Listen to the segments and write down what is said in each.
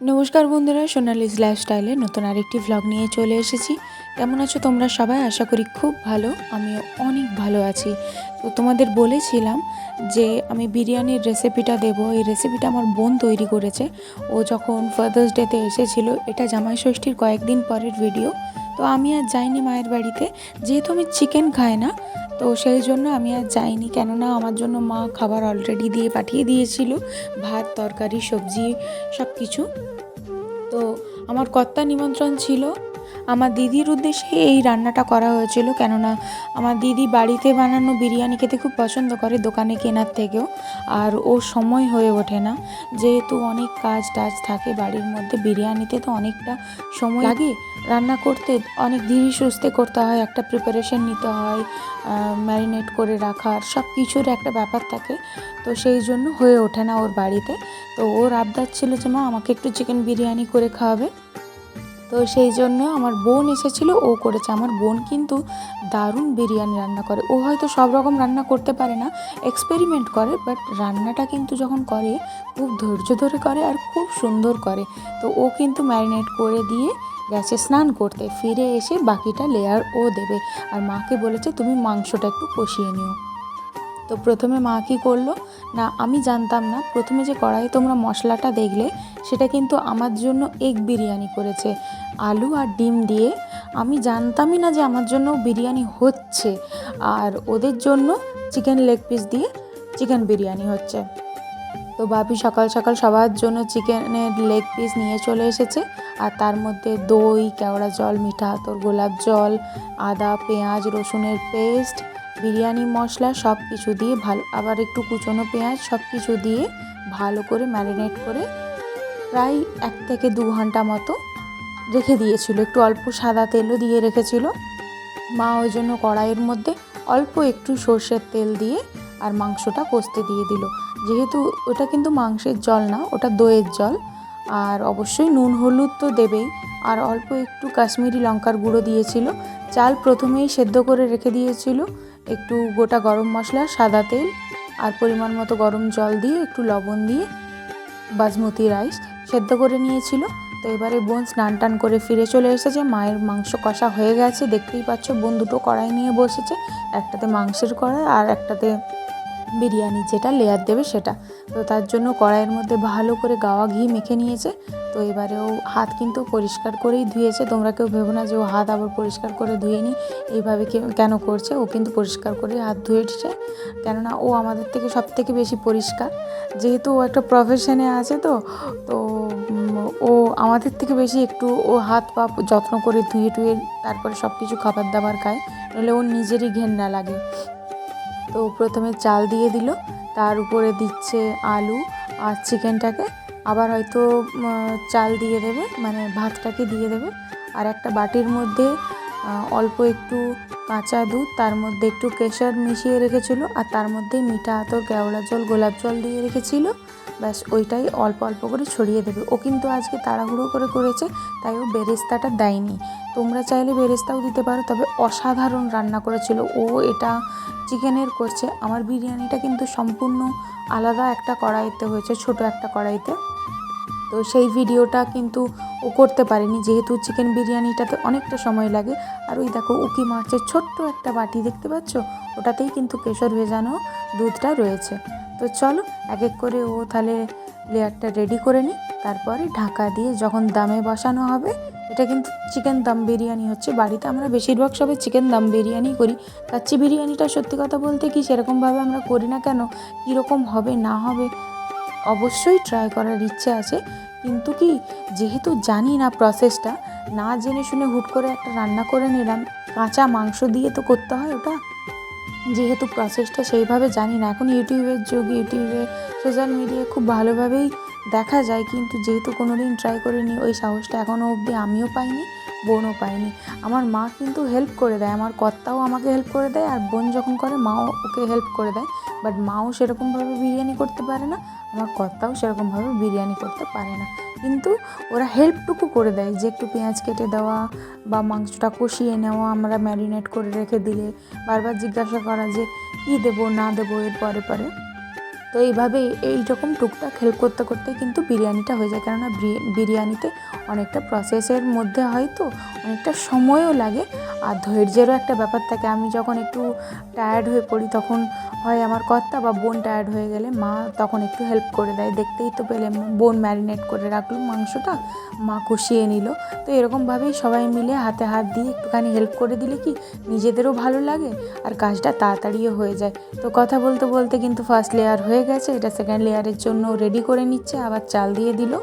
নমস্কার বন্ধুরা সোনালিজ লাইফস্টাইলে নতুন আরেকটি ভ্লগ নিয়ে চলে এসেছি। কেমন আছো তোমরা সবাই? আশা করি খুব ভালো, আমিও অনেক ভালো আছি। তো তোমাদের বলেছিলাম যে আমি বিরিয়ানির রেসিপিটা দেবো। এই রেসিপিটা আমার বোন তৈরি করেছে। ও যখন ফাদার্স ডেতে এসেছিল, এটা জামাই ষষ্ঠীর কয়েকদিন পরের ভিডিও তো আমি আর যাইনি মায়ের বাড়িতে। যেহেতু আমি চিকেন খাই না তো সেই জন্য আমি আর যাইনি। কেননা আমার জন্য মা খাবার অলরেডি দিয়ে পাঠিয়ে দিয়েছিল। ভাত, তরকারি, সবজি সব কিছু তো আমার কর্তা নিমন্ত্রণ ছিল। আমার দিদির উদ্দেশ্যে এই রান্নাটা করা হয়েছিল। কেননা আমার দিদি বাড়িতে বানানো বিরিয়ানি খেতে খুব পছন্দ করে দোকানে কেনার থেকেও। আর ও সময় হয়ে ওঠে না। যেহেতু অনেক কাজ টাজ থাকে বাড়ির মধ্যে, বিরিয়ানিতে তো অনেকটা সময় লাগে। রান্না করতে অনেক ধীরে সুস্থে করতে হয়, একটা প্রিপারেশন নিতে হয় ম্যারিনেট করে রাখার সব কিছুর একটা ব্যাপার থাকে। তো সেই জন্য হয়ে ওঠে না ওর বাড়িতে। তো ওর আবদার ছিল যে, মা, আমাকে একটু চিকেন বিরিয়ানি করে খাওয়াবে। তো সেই জন্য আমার বোন এসেছিল, ও করেছে। আমার বোন কিন্তু দারুণ বিরিয়ানি রান্না করে। ও হয়তো সব রকম রান্না করতে পারে না এক্সপেরিমেন্ট করে বাট রান্নাটা কিন্তু যখন করে, খুব ধৈর্য ধরে করে আর খুব সুন্দর করে। তো ও কিন্তু ম্যারিনেট করে দিয়ে গেছে স্নান করতে। ফিরে এসে বাকিটা লেয়ার ও দেবে। আর মাকে বলেছে, তুমি মাংসটা একটু কষিয়ে নিও। তো প্রথমে মা কী করল? না, আমি জানতাম না। প্রথমে যে কড়াইয়ে তোমরা মশলাটা দেখলে, সেটা কিন্তু আমার জন্য এগ বিরিয়ানি করেছে। আলু আর ডিম দিয়ে। আমি জানতামই না যে আমার জন্য বিরিয়ানি হচ্ছে। আর ওদের জন্য চিকেন লেগ পিস দিয়ে চিকেন বিরিয়ানি হচ্ছে। তো বাপি সকাল সকাল সবার জন্য চিকেনের লেগ পিস নিয়ে চলে এসেছে। আর তার মধ্যে দই, কেওড়া জল, মিঠা তোর গোলাপ জল, আদা, পেঁয়াজ, রসুনের পেস্ট বিরিয়ানি, মশলা সব কিছু দিয়ে ভালো, আবার একটু কুচনো পেঁয়াজ সব কিছু দিয়ে ভালো করে ম্যারিনেট করে প্রায় এক থেকে দু ঘণ্টা মতো রেখে দিয়েছিল। একটু অল্প সাদা তেলও দিয়ে রেখেছিল। মা ওই জন্য কড়াইয়ের মধ্যে অল্প একটু সর্ষের তেল দিয়ে আর মাংসটা কষতে দিয়ে দিল। যেহেতু ওটা কিন্তু মাংসের জল না, ওটা দইয়ের জল, আর অবশ্যই নুন, হলুদ তো দেবেই। আর অল্প একটু কাশ্মীরি লঙ্কার গুঁড়ো দিয়েছিল। চাল প্রথমেই সেদ্ধ করে রেখে দিয়েছিল। একটু গোটা গরম মশলা, সাদা তেল আর পরিমাণ মতো গরম জল দিয়ে একটু লবণ দিয়ে বাসমতি রাইস সেদ্ধ করে নিয়েছিল। তো এবারে বোন স্নান টান করে ফিরে চলে এসেছে। মায়ের মাংস কষা হয়ে গেছে। দেখতেই পাচ্ছ বোন দুটো কড়াই নিয়ে বসেছে। একটাতে মাংসের কড়াই আর একটাতে বিরিয়ানি যেটা লেয়ার দেবে সেটা। তো তার জন্য কড়াইয়ের মধ্যে ভালো করে গাওয়া ঘি মেখে নিয়েছে। তো এবারে ও হাত কিন্তু পরিষ্কার করেই ধুয়েছে। তোমরা কেউ ভেবো না যে ও হাত আবার পরিষ্কার করে ধুয়ে নি। এইভাবে কেন করছে? ও কিন্তু পরিষ্কার করে হাত ধুয়ে ধুয়েছে কেননা ও আমাদের থেকে সব থেকে বেশি পরিষ্কার। যেহেতু ও একটা প্রফেশনে আছে তো তো ও আমাদের থেকে বেশি একটু ও হাত পা যত্ন করে ধুয়ে টুয়ে তারপরে সব কিছু খাবার দাবার খায়। নইলে ওর নিজেরই ঘেন্না লাগে। তো প্রথমে চাল দিয়ে দিল, তার উপরে দিচ্ছে আলু আর চিকেনটাকে। আবার হয়তো চাল দিয়ে দেবে মানে ভাতটাকে দিয়ে দেবে। আর একটা বাটির মধ্যে অল্প একটু কাঁচা দুধ, তার মধ্যে একটু কেশর মিশিয়ে রেখেছিল, আর তার মধ্যে মিঠা আতর, কেওড়া জল, গোলাপ জল দিয়ে রেখেছিল। ব্যাস ওইটাই অল্প অল্প করে ছড়িয়ে দেবে। ও কিন্তু আজকে তাড়াহুড়ো করে করেছে, তাই ও বেরেস্তাটা দেয়নি। তোমরা চাইলে বেরেস্তাও দিতে পারো, তবে অসাধারণ রান্না করেছিল। ও এটা চিকেনের করছে। আমার বিরিয়ানিটা কিন্তু সম্পূর্ণ আলাদা একটা কড়াইতে হয়েছে, ছোট একটা কড়াইতে। তো সেই ভিডিওটা কিন্তু ও করতে পারেনি, যেহেতু চিকেন বিরিয়ানিটাতে অনেকটা সময় লাগে। আর ওই দেখো, উকি মাছের ছোট্ট একটা বাটি, দেখতে পাচ্ছ? ওটাতেই কিন্তু কেশর ভেজানো দুধটা রয়েছে। তো চলো এক এক করে ও তাহলে লেয়ারটা রেডি করে নিই। তারপরে ঢাকা দিয়ে যখন দামে বসানো হবে, এটা কিন্তু চিকেন দম বিরিয়ানি হচ্ছে। বাড়িতে আমরা বেশিরভাগ সবাই চিকেন দম বিরিয়ানি করি। কাচ্চি বিরিয়ানিটা সত্যি কথা বলতে কি সেরকমভাবে আমরা করি না কেন? কীরকম হবে, না হবে, অবশ্যই ট্রাই করার ইচ্ছে আছে। কিন্তু কি, যেহেতু জানি না প্রসেসটা না জেনে শুনে হুট করে একটা রান্না করে নিলাম। কাঁচা মাংস দিয়ে তো করতে হয়, ওটা যেহেতু প্রসেসটা সেইভাবে জানি না। এখন ইউটিউবের যুগ ইউটিউবে সোশ্যাল মিডিয়ায় খুব ভালোভাবেই দেখা যায়, কিন্তু যেহেতু কোনো দিন ট্রাই করিনি, ওই সাহসটা এখনও অবধি আমিও পাইনি, বোনও পায়নি আমার মা কিন্তু হেল্প করে দেয়, আমার কর্তাও আমাকে হেল্প করে দেয়, আর বোন যখন করে, মাও ওকে হেল্প করে দেয়। বাট মাও সেরকমভাবে বিরিয়ানি করতে পারে না, আমার কর্তাও সেরকমভাবে বিরিয়ানি করতে পারে না। কিন্তু ওরা হেল্পটুকু করে দেয়। যে একটু পেঁয়াজ কেটে দেওয়া বা মাংসটা কষিয়ে নেওয়া আমরা ম্যারিনেট করে রেখে দিলে বারবার জিজ্ঞাসা করা যে, কী দেবো, না দেবো এর পরে পরে? তো এইভাবে এইরকম টুকটাক হেল্প করতে করতে কিন্তু বিরিয়ানিটা হয়ে যায়। কেননা বিরিয়ানিতে অনেকটা প্রসেসের মধ্যে হয় তো, অনেকটা সময়ও লাগে। আর ধৈর্যেরও একটা ব্যাপার থাকে। আমি যখন একটু টায়ার্ড হয়ে পড়ি তখন হয় আমার কর্তা বা বোন টায়ার্ড হয়ে গেলে মা তখন একটু হেল্প করে দেয়। দেখতেই তো পেলে বোন ম্যারিনেট করে রাখল মাংসটা, মা কষিয়ে নিল। তো এরকমভাবেই সবাই মিলে হাতে হাত দিয়ে একটুখানি হেল্প করে দিলে কি নিজেদেরও ভালো লাগে আর কাজটা তাড়াতাড়িও হয়ে যায়। তো কথা বলতে বলতে কিন্তু ফার্স্ট লেয়ার হয়ে গেছে। এটা সেকেন্ড লেয়ারের জন্য রেডি করে নিচ্ছে। আবার চাল দিয়ে দিল।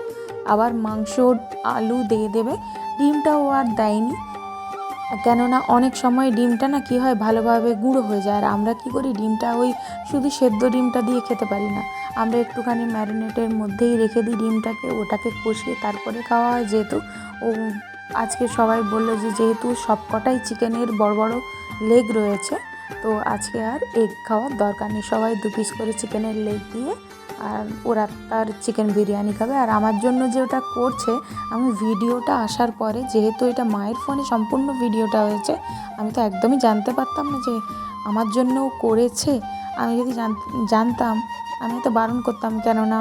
আবার মাংস, আলু দিয়ে দেবে। ডিমটাও আর দেয়নি। কেননা অনেক সময় ডিমটা না কী হয়, ভালোভাবে গুঁড়ো হয়ে যায়। আর আমরা কী করি, ডিমটা ওই শুধু সেদ্ধ ডিমটা দিয়ে খেতে পারি না। আমরা একটুখানি ম্যারিনেটের মধ্যেই রেখে দিই ডিমটাকে। ওটাকে কষিয়ে তারপরে খাওয়া হয়। যেহেতু ও আজকে সবাই বলল যে, যেহেতু সব কটাই চিকেনের বড় বড় লেগ রয়েছে তো আজকে আর এগ খাওয়ার দরকার নেই। সবাই দু পিস করে চিকেনের লেগ দিয়ে, আর ওরা তার চিকেন বিরিয়ানি খাবে। আর আমার জন্য যে ওটা করছে, আমি ভিডিওটা আসার পরে, যেহেতু এটা মায়ের ফোনে সম্পূর্ণ ভিডিওটা হয়েছে, আমি তো একদমই জানতে পারতাম না যে আমার জন্যও করেছে। আমি যদি জানতাম, আমি তো বারণ করতাম কেননা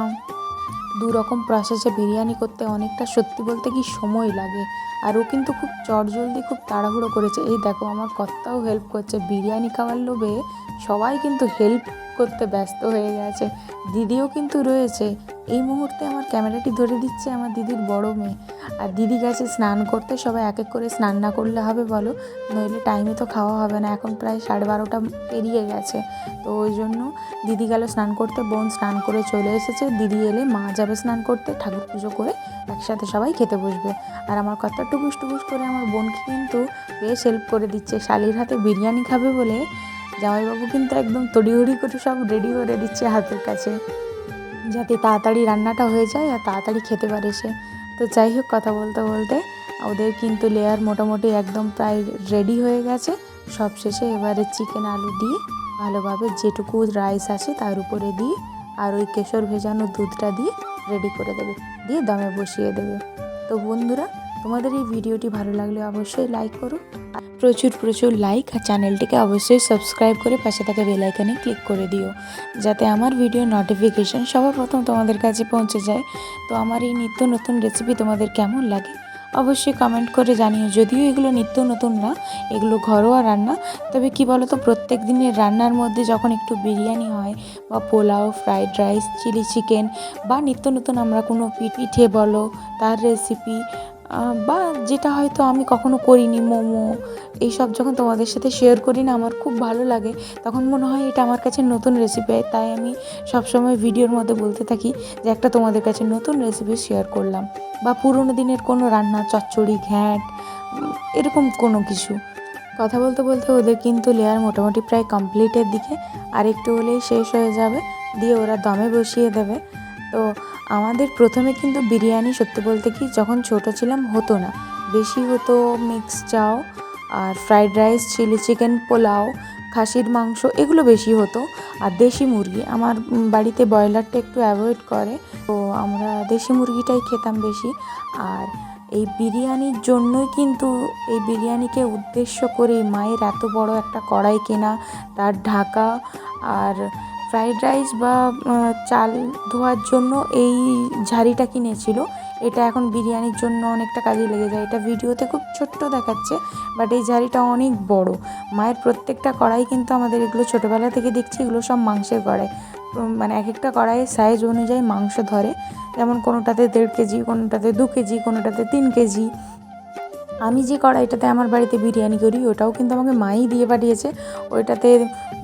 দু রকম প্রসেসে বিরিয়ানি করতে অনেকটা সত্যি বলতে কি সময় লাগে। আর ও কিন্তু খুব চটজলদি খুব তাড়াহুড়ো করেছে। এই দেখো, আমার কর্তাও হেল্প করছে। বিরিয়ানি খাওয়ার লোভে সবাই কিন্তু হেল্প করতে ব্যস্ত হয়ে গেছে। দিদিও কিন্তু রয়েছে। এই মুহূর্তে আমার ক্যামেরাটি ধরে দিচ্ছে আমার দিদির বড় মেয়ে। আর দিদি গেছে স্নান করতে, সবাই এক এক করে স্নান না করলে হবে বলো? নইলে টাইমে তো খাওয়া হবে না, এখন প্রায় সাড়ে বারোটা পেরিয়ে গেছে। তো ওই জন্য দিদি গেল স্নান করতে, বোন স্নান করে চলে এসেছে। দিদি এলে মা যাবে স্নান করতে, ঠাকুর পুজো করে একসাথে সবাই খেতে বসবে। আর আমার কথা টুকুস টুকুস করে আমার বোনকে কিন্তু বেশ হেল্প করে দিচ্ছে। শালির হাতে বিরিয়ানি খাবে বলে জামাইবাবু কিন্তু একদম তড়িঘড়ি করে সব রেডি করে দিচ্ছে হাতের কাছে। যাতে তাড়াতাড়ি রান্নাটা হয়ে যায় আর তাড়াতাড়ি খেতে পারে সে। তো যাই হোক, কথা বলতে বলতে ওদের কিন্তু লেয়ার মোটামুটি একদম প্রায় রেডি হয়ে গেছে। সব শেষে এবারে চিকেন আলু দিয়ে ভালোভাবে যেটুকু রাইস আছে তার উপরে দিয়ে আর ওই কেশর ভেজানো দুধটা দিয়ে রেডি করে দেবে। দিয়ে দমে বসিয়ে দেবে। তো বন্ধুরা তোমাদের এই ভিডিওটি ভালো লাগলে অবশ্যই লাইক করো। প্রচুর প্রচুর লাইক আর চ্যানেলটিকে অবশ্যই সাবস্ক্রাইব করে পাশে থাকা বেলাইকানে ক্লিক করে দিও। যাতে আমার ভিডিও নোটিফিকেশান সবার প্রথম তোমাদের কাছে পৌঁছে যায়। তো আমার এই নিত্য নতুন রেসিপি তোমাদের কেমন লাগে অবশ্যই কমেন্ট করে জানিও। যদিও এগুলো নিত্য নতুন না, এগুলো ঘরোয়া রান্না, তবে কি বলো তো প্রত্যেক দিনের রান্নার মধ্যে যখন একটু বিরিয়ানি হয় বা pulao fried rice chilli chicken বা নিত্য নতুন আমরা কোনো পিঠে বলো, তার রেসিপি বা যেটা হয়তো আমি কখনো করিনি, মোমো, এইসব যখন তোমাদের সাথে শেয়ার করি না, আমার খুব ভালো লাগে। তখন মনে হয় এটা আমার কাছে নতুন রেসিপি তাই আমি সবসময় ভিডিওর মধ্যে বলতে থাকি যে একটা তোমাদের কাছে নতুন রেসিপি শেয়ার করলাম। বা পুরোনো দিনের কোনো রান্না, চচ্চড়ি, ঘ্যাঁট এরকম কোনো কিছু। কথা বলতে বলতে ওদের কিন্তু লেয়ার মোটামুটি প্রায় কমপ্লিটের দিকে, আর একটু হলেই শেষ হয়ে যাবে, দিয়ে ওরা দমে বসিয়ে দেবে। তো আমাদের প্রথমে কিন্তু বিরিয়ানি সত্যি বলতে কি যখন ছোট ছিলাম হতো না। বেশি হতো মিক্স চাও আর fried rice chilli chicken pulao, খাসির মাংস এগুলো বেশি হতো আর দেশি মুরগি। আমার বাড়িতে ব্রয়লারটা একটু অ্যাভয়েড করে তো আমরা দেশি মুরগিটাই খেতাম বেশি আর এই বিরিয়ানির জন্যই কিন্তু এই বিরিয়ানিকে উদ্দেশ্য করে মায়ের এত বড় একটা কড়াই কেনা, তার ঢাকা আর ফ্রাইড রাইস বা চাল ধোয়ার জন্য এই ঝাড়িটা কিনেছিল। এটা এখন বিরিয়ানির জন্য অনেকটা কাজে লেগে যায়। এটা ভিডিওতে খুব ছোট্ট দেখাচ্ছে বাট এই ঝাড়িটা অনেক বড়। মায়ের প্রত্যেকটা কড়াই কিন্তু আমাদের এগুলো ছোটোবেলা থেকে দেখছি, এগুলো সব মাংসের কড়াই। মানে এক একটা কড়াইয়ের সাইজ অনুযায়ী মাংস ধরে। যেমন কোনোটাতে দেড় কেজি, কোনোটাতে দু কেজি, কোনোটাতে তিন কেজি। আমি যে কড়াইটাতে আমার বাড়িতে বিরিয়ানি করি, ওটাও কিন্তু আমাকে মাই দিয়ে পাঠিয়েছে। ওইটাতে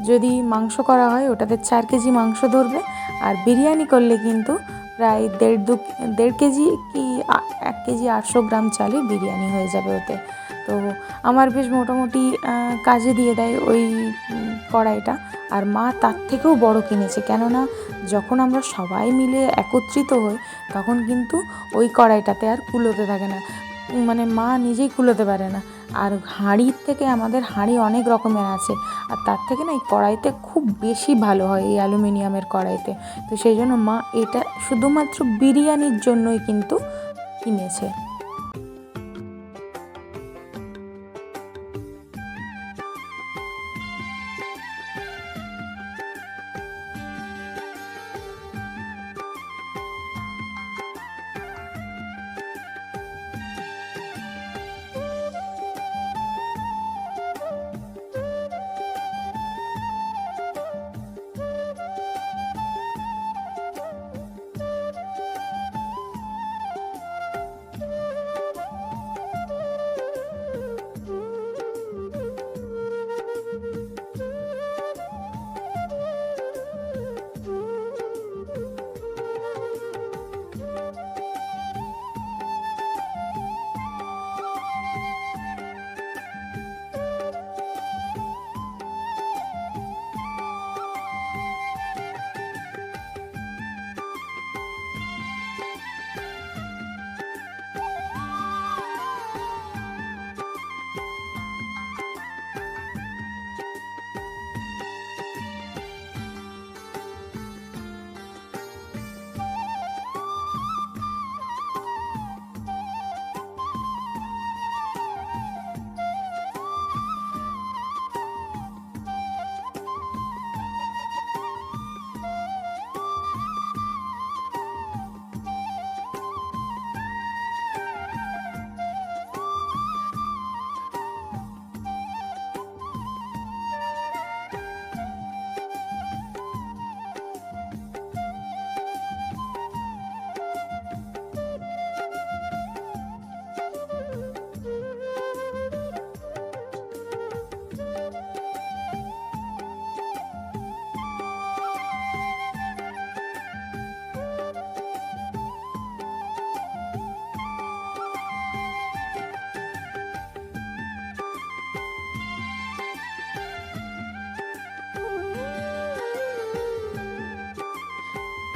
যদি মাংস করা হয়, ওটাতে চার কেজি মাংস ধরবে। আর বিরিয়ানি করলে কিন্তু প্রায় দেড় দু, দেড় কেজি কি এক কেজি আটশো গ্রাম চালে বিরিয়ানি হয়ে যাবে ওতে। তো আমার বেশ মোটামুটি কাজে দিয়ে দেয় ওই কড়াইটা। আর মা তার থেকেও বড় কিনেছে। কেননা যখন আমরা সবাই মিলে একত্রিত হই, তখন কিন্তু ওই কড়াইটাতে আর কুলোতে থাকে না। মানে মা নিজেই কুলোতে পারে না। আর হাঁড়ির থেকে আমাদের হাঁড়ি অনেক রকমের আছে। আর তার থেকে না এই কড়াইতে খুব বেশি ভালো হয় এই অ্যালুমিনিয়ামের কড়াইতে। তো সেই জন্য মা এটা শুধুমাত্র বিরিয়ানির জন্যই কিন্তু কিনেছে।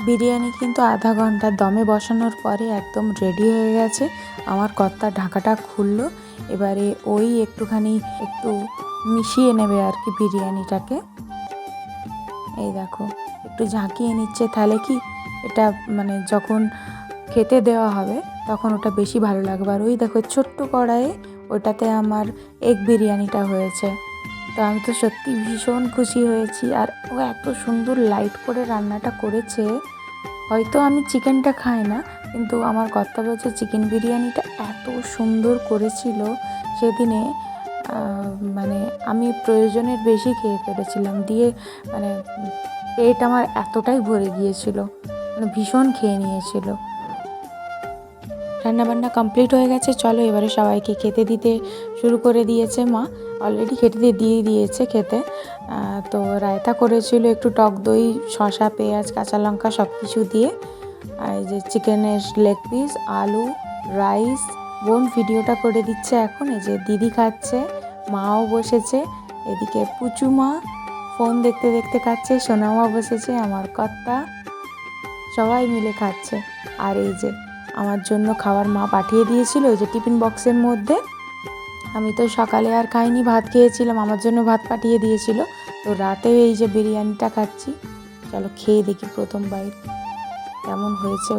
বিরিয়ানি কিন্তু আধা ঘণ্টা দমে বসানোর পরে একদম রেডি হয়ে গেছে। আমার কর্তা ঢাকাটা খুললো। এবারে ওই একটুখানি একটু মিশিয়ে নেবে আর কি বিরিয়ানিটাকে। এই দেখো, একটু ঝাঁকিয়ে নিচ্ছে। তাহলে কি এটা মানে যখন খেতে দেওয়া হবে, তখন ওটা বেশি ভালো লাগবে। আর ওই দেখো ছোট্ট কড়াইয়ে ওটাতে আমার এগ বিরিয়ানিটা হয়েছে। তো আমি তো সত্যি ভীষণ খুশি হয়েছি। আর ও এত সুন্দর লাইট করে রান্নাটা করেছে। হয়তো আমি চিকেনটা খাই না, কিন্তু আমার কর্তা বলছে চিকেন বিরিয়ানিটা এত সুন্দর করেছিল সেদিনে মানে আমি প্রয়োজনের বেশি খেয়ে ফেলেছিলাম। দিয়ে মানে পেট আমার এতটাই ভরে গিয়েছিল মানে ভীষণ খেয়ে নিয়েছিল। রান্নাবান্না কমপ্লিট হয়ে গেছে। চলো এবারে সবাইকে খেতে দিতে শুরু করে দিয়েছে মা। অলরেডি খেতে দিয়ে দিয়ে দিয়েছে খেতে। তো রায়তা করেছিল একটু টক দই, শসা, পেঁয়াজ, কাঁচা লঙ্কা সব কিছু দিয়ে। আর এই যে চিকেনের লেগ পিস আলু রাইস বোন ভিডিওটা করে দিচ্ছে এখন। এই যে দিদি খাচ্ছে, মাও বসেছে। এদিকে পুচু মা ফোন দেখতে দেখতে খাচ্ছে, সোনামা বসেছে, আমার কর্তা সবাই মিলে খাচ্ছে। আর এই যে আমার জন্য খাবার মা পাঠিয়ে দিয়েছিল যে টিফিন বক্সের মধ্যে। আমি তো সকালে আর খাইনি, ভাত খেয়েছিলাম, আমার জন্য ভাত পাঠিয়ে দিয়েছিল। তো রাতেও এই যে বিরিয়ানিটা খাচ্ছি, চলো খেয়ে দেখি প্রথম বাইট কেমন হয়েছে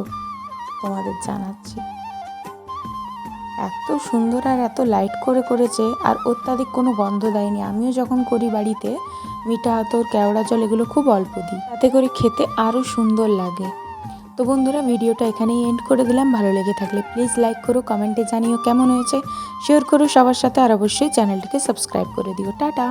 তোমাদের জানাচ্ছি। এত সুন্দর আর এত লাইট করে করেছে, আর অত্যাধিক কোনো গন্ধ দেয়নি। আমিও যখন করি বাড়িতে, মিঠা আতর, কেওড়া জল, এগুলো খুব অল্প দিই। তাতে করে খেতে আরও সুন্দর লাগে। তো বন্ধুরা, ভিডিওটা এখানেই এন্ড করে দিলাম। ভালো লেগে থাকলে প্লিজ লাইক করো কমেন্টে জানিও কেমন হয়েছে। শেয়ার করো সবার সাথে, আর অবশ্যই চ্যানেলটিকে সাবস্ক্রাইব করে দিও। টাটা!